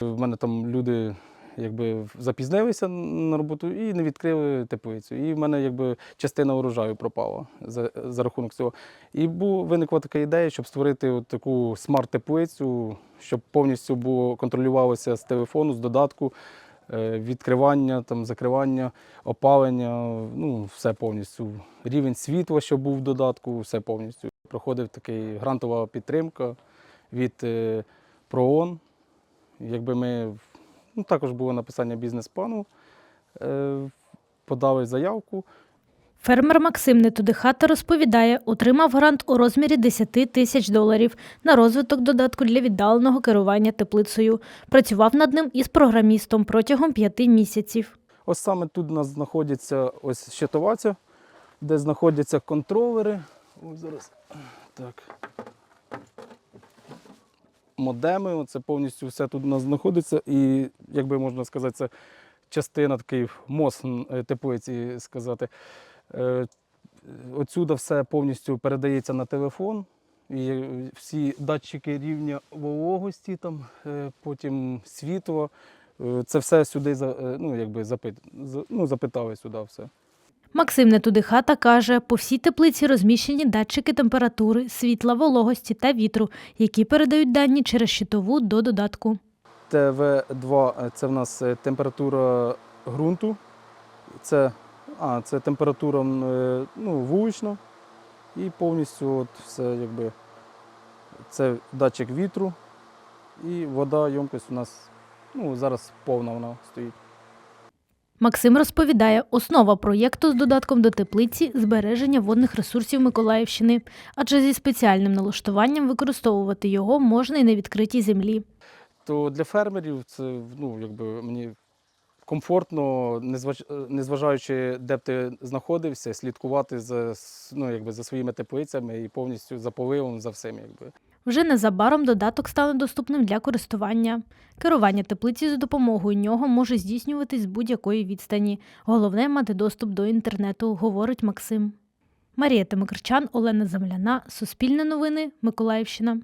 В мене там люди якби запізнилися на роботу і не відкрили теплицю. І в мене якби частина урожаю пропала за, за рахунок цього. І бу, виникла така ідея, щоб створити от таку смарт-теплицю, щоб повністю було контролювалося з телефону, з додатку. е, Відкривання, там, закривання, опалення, ну, все повністю. Рівень світла, що був в додатку, все повністю. Проходив такий грантова підтримка від е, ПРООН. Якби ми ну, також було написання бізнес-плану, е, подали заявку. Фермер Максим Нетудихата розповідає, отримав грант у розмірі 10 тисяч доларів на розвиток додатку для віддаленого керування теплицею. Працював над ним із програмістом протягом п'яти місяців. Ось саме тут у нас знаходиться ось щитоваця, де знаходяться контролери. Ось зараз так. Модеми, оце повністю все тут у нас знаходиться. І, як би можна сказати, це частина такий мост е, теплиці сказати. Е, Отсюда все повністю передається на телефон. І всі датчики рівня вологості, там, е, потім світло. Це все сюди ну, якби запит, ну, запитали сюди все. Максим Нетудихата каже, по всій теплиці розміщені датчики температури, світла, вологості та вітру, які передають дані через щитову до додатку. ТВ2 е, це в нас е, температура ґрунту. Це, а, це температура е, ну, вулична. І повністю от все якби. Це датчик вітру. І вода, ємкость у нас ну, зараз повна вона стоїть. Максим розповідає, основа проєкту з додатком до теплиці збереження водних ресурсів Миколаївщини, адже зі спеціальним налаштуванням використовувати його можна і на відкритій землі. то для фермерів це ну, якби мені комфортно, е, незважаючи, де б ти знаходився, слідкувати за, ну, якби, за своїми теплицями і повністю за поливом, за всім. Якби. Вже незабаром додаток стане доступним для користування. Керування теплиці за допомогою нього може здійснюватись з будь-якої відстані. Головне мати доступ до інтернету, говорить Максим. Марія Тимокричан, Олена Земляна, Суспільне новини, Миколаївщина.